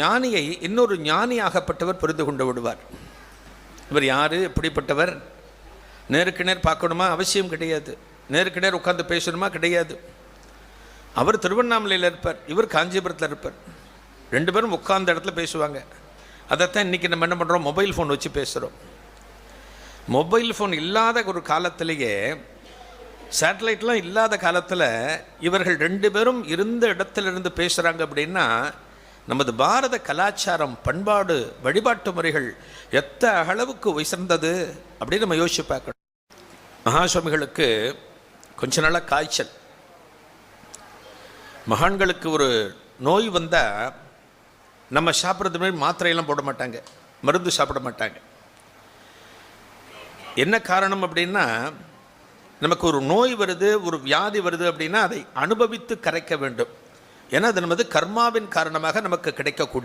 ஞானியை இன்னொரு ஞானியாகப்பட்டவர் புரிந்து கொண்டு விடுவார். இவர் யார்? எப்படிப்பட்டவர்? நேருக்கு நேர் பார்க்கணுமா? அவசியம் கிடையாது. நேருக்கு நேர் உட்காந்து பேசணுமா? கிடையாது. அவர் திருவண்ணாமலையில் இருப்பார். இவர் காஞ்சிபுரத்தில் இருப்பார். ரெண்டு பேரும் உட்கார்ந்த இடத்துல பேசுவாங்க. அதைத்தான் இன்றைக்கி நம்ம என்ன பண்ணுறோம் மொபைல் ஃபோன் வச்சு பேசுகிறோம் மொபைல் ஃபோன் இல்லாத ஒரு காலத்திலேயே சேட்டலைட்லாம் இல்லாத காலத்தில் இவர்கள் ரெண்டு பேரும் இருந்த இடத்துல இருந்து பேசுகிறாங்க அப்படின்னா நமது பாரத கலாச்சாரம் பண்பாடு வழிபாட்டு முறைகள் எத்த அளவுக்கு உயர்ந்தது அப்படின்னு நம்ம யோசிச்சு பார்க்கணும். மகாசுவாமிகளுக்கு கொஞ்ச நாளாக காய்ச்சல். மகான்களுக்கு ஒரு நோய் வந்தால் நம்ம சாப்பிட்றது மாதிரி மாத்திரையெல்லாம் போட மாட்டாங்க. மருந்து சாப்பிட மாட்டாங்க. என்ன காரணம் அப்படின்னா நமக்கு ஒரு நோய் வருது ஒரு வியாதி வருது அப்படின்னா அதை அனுபவித்து கரைக்க வேண்டும். ஏன்னா அது நமது கர்மாவின் காரணமாக நமக்கு கிடைக்கக்கூடிய